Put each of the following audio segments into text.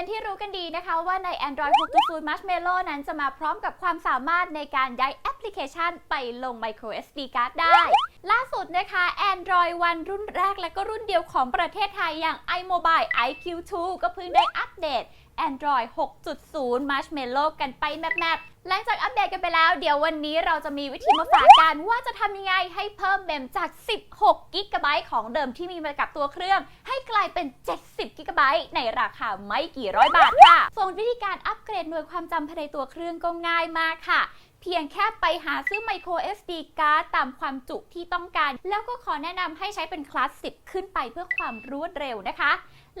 เป็นที่รู้กันดีนะคะว่าใน Android 6.0 Marshmallow นั้นจะมาพร้อมกับความสามารถในการย้ายแอปพลิเคชันไปลง micro SD card ได้ ล่าสุดนะคะ Android One รุ่นแรกและก็รุ่นเดียวของประเทศไทยอย่าง iMobile iQ2 ก็เพิ่งได้อัปเดต Android 6.0 Marshmallow กันไปแมปๆหลังจากอัปเดตกันไปแล้ว เดี๋ยววันนี้เราจะมีวิธีมาฝากกันว่าจะทำยังไงให้เพิ่มเมมจาก 16 g b ของเดิมที่มีมากับตัวเครื่อง ให้กลายเป็น 70 g b ในราคาไม่กี่ร้อยบาทค่ะ ส่วนวิธีการอัปเกรดหน่วยความจำภายในตัวเครื่องก็ง่ายมากค่ะเพียงแค่ไปหาซื้อ micro SD card ตามความจุที่ต้องการ แล้วก็ขอแนะนำให้ใช้เป็นคลาส 10 ขึ้นไปเพื่อความรวดเร็วนะคะ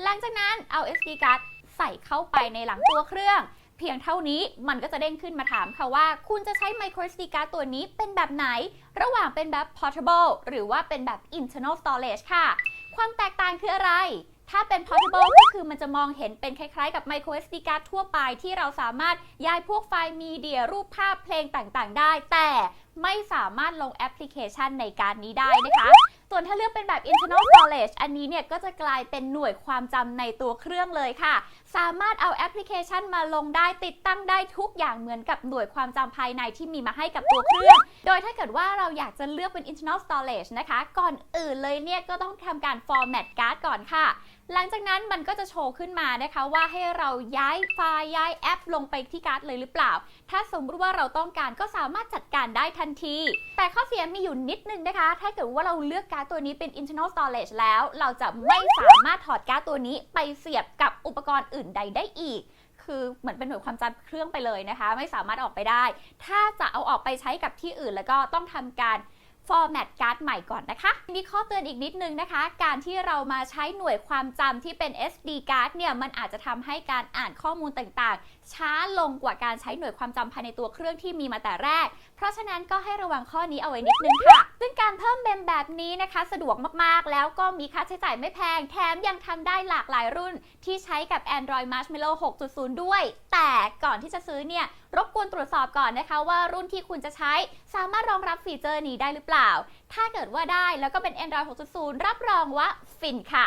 หลังจากนั้นเอา SD card ใส่เข้าไปในหลังตัวเครื่อง เพียงเท่านี้มันก็จะเด้งขึ้นมาถามค่ะว่า คุณจะใช้ micro SD card ตัวนี้เป็นแบบไหน ระหว่างเป็นแบบ portable หรือว่าเป็นแบบ internal storage ค่ะ ความแตกต่างคืออะไรถ้าเป็น portable ก็คือมันจะมองเห็นเป็นคล้ายๆกับ micro SD card ทั่วไปที่เราสามารถย้ายพวกไฟล์มีเดียรูปภาพเพลงต่างๆ ได้ แต่ไม่สามารถลงแอปพลิเคชันในการนี้ได้นะคะ ส่วนถ้าเลือกเป็นแบบ internal storage อันนี้เนี่ยก็จะกลายเป็นหน่วยความจำในตัวเครื่องเลยค่ะ สามารถเอาแอปพลิเคชันมาลงได้ติดตั้งได้ทุกอย่างเหมือนกับหน่วยความจำภายในที่มีมาให้กับตัวเครื่อง โดยถ้าเกิดว่าเราอยากจะเลือกเป็น internal storage นะคะ ก่อนอื่นเลยเนี่ยก็ต้องทำการ format card ก่อนค่ะหลังจากนั้นมันก็จะโชว์ขึ้นมานะคะว่าให้เราย้ายไฟล์ย้ายแอปลงไปที่การ์ดเลยหรือเปล่า ถ้าสมมติว่าเราต้องการก็สามารถจัดการได้ทันที แต่ข้อเสียมีอยู่นิดนึงนะคะ ถ้าเกิดว่าเราเลือกการดตัวนี้เป็น internal storage แล้ว เราจะไม่สามารถถอดการ์ดตัวนี้ไปเสียบกับอุปกรณ์อื่นใดได้อีก คือเหมือนเป็นหน่วยความจำเครื่องไปเลยนะคะ ไม่สามารถออกไปได้ ถ้าจะเอาออกไปใช้กับที่อื่นแล้วก็ต้องทำการ format card ใหม่ก่อนนะคะ มีข้อเตือนอีกนิดนึงนะคะ การที่เรามาใช้หน่วยความจำที่เป็น SD card เนี่ย มันอาจจะทำให้การอ่านข้อมูลต่างๆ ช้าลงกว่าการใช้หน่วยความจำภายในตัวเครื่องที่มีมาแต่แรก เพราะฉะนั้นก็ให้ระวังข้อนี้เอาไว้นิดนึงค่ะ ซึ่งการเพิ่มเบมแบบนี้นะคะ สะดวกมากๆ แล้วก็มีค่าใช้จ่ายไม่แพง แถมยังทำได้หลากหลายรุ่นที่ใช้กับ Android Marshmallow 6.0 ด้วย แต่ก่อนที่จะซื้อเนี่ย รบกวนตรวจสอบก่อนนะคะว่ารุ่นที่คุณจะใช้ สามารถรองรับฟีเจอร์นี้ได้หรือเปล่า ถ้าเกิดว่าได้แล้วก็เป็น Android 6.0 รับรองว่าฟินค่ะ